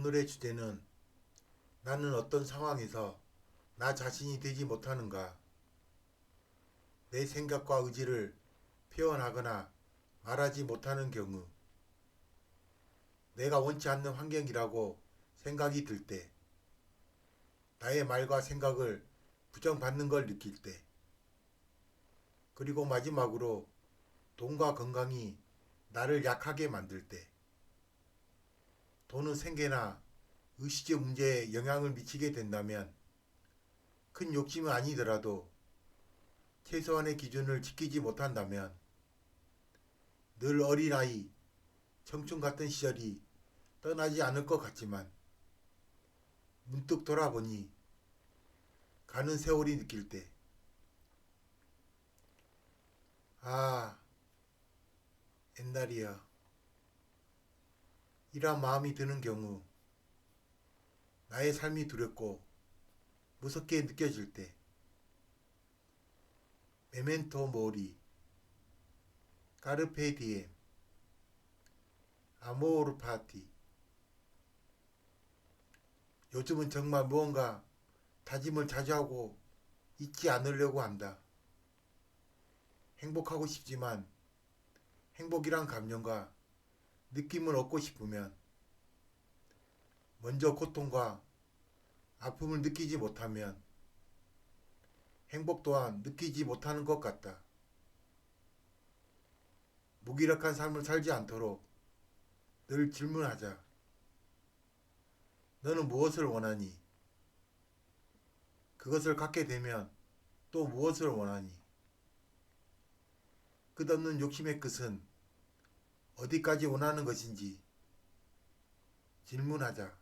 오늘의 주제는 나는 어떤 상황에서 나 자신이 되지 못하는가? 내 생각과 의지를 표현하거나 말하지 못하는 경우, 내가 원치 않는 환경이라고 생각이 들 때, 나의 말과 생각을 부정받는 걸 느낄 때, 그리고 마지막으로 돈과 건강이 나를 약하게 만들 때, 돈은 생계나 의식의 문제에 영향을 미치게 된다면 큰 욕심은 아니더라도 최소한의 기준을 지키지 못한다면 늘 어린아이, 청춘 같은 시절이 떠나지 않을 것 같지만 문득 돌아보니 가는 세월이 느낄 때 아, 옛날이야. 이런 마음이 드는 경우 나의 삶이 두렵고 무섭게 느껴질 때 메멘토 모리 까르페 디엠 아모르 파티 요즘은 정말 무언가 다짐을 자주 하고 잊지 않으려고 한다. 행복하고 싶지만 행복이란 감정과 느낌을 얻고 싶으면 먼저 고통과 아픔을 느끼지 못하면 행복 또한 느끼지 못하는 것 같다. 무기력한 삶을 살지 않도록 늘 질문하자. 너는 무엇을 원하니? 그것을 갖게 되면 또 무엇을 원하니? 끝없는 욕심의 끝은 어디까지 원하는 것인지 질문하자.